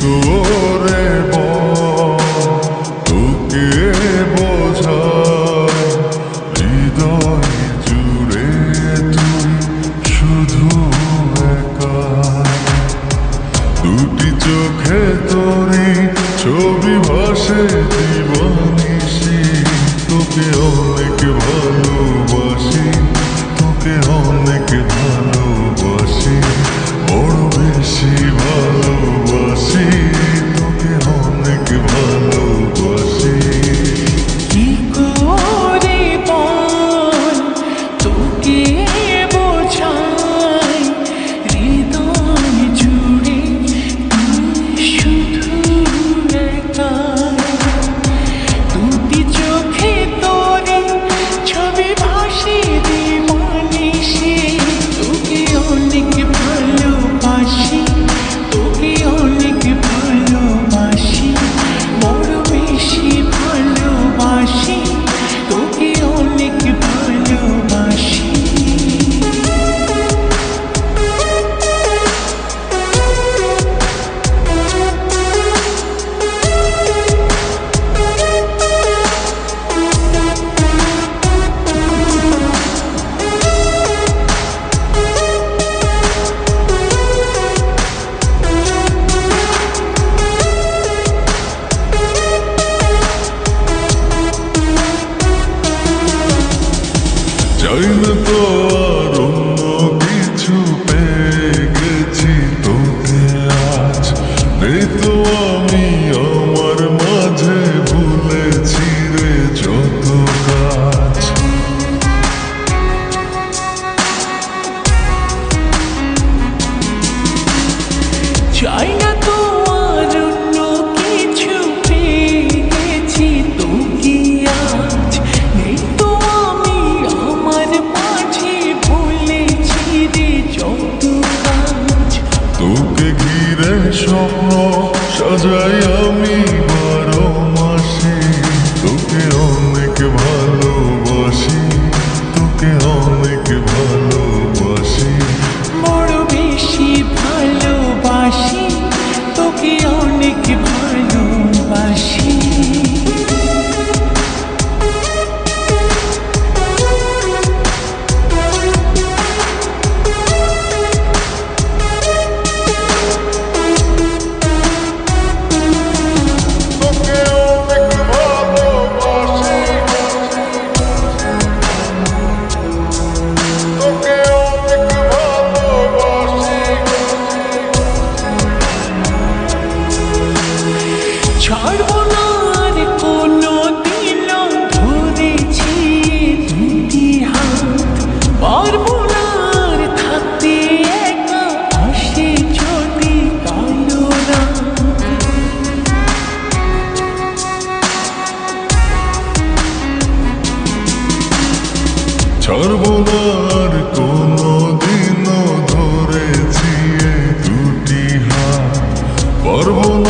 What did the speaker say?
তোরে তোকে বোঝায় জুড়ে দুটি চোখে ছবি ভাসে তোকে ভালোবাসি, তোকে অনেক ভালোবাসি, বড় বেশি চাই না তো আর অন্য কিছু পেয়ে গেছি। তোকে আজ নেই তো আমি অনেক ভালো। সর্বনার কোনো দিনও ধরেছি দুটি হাত। পর্বনা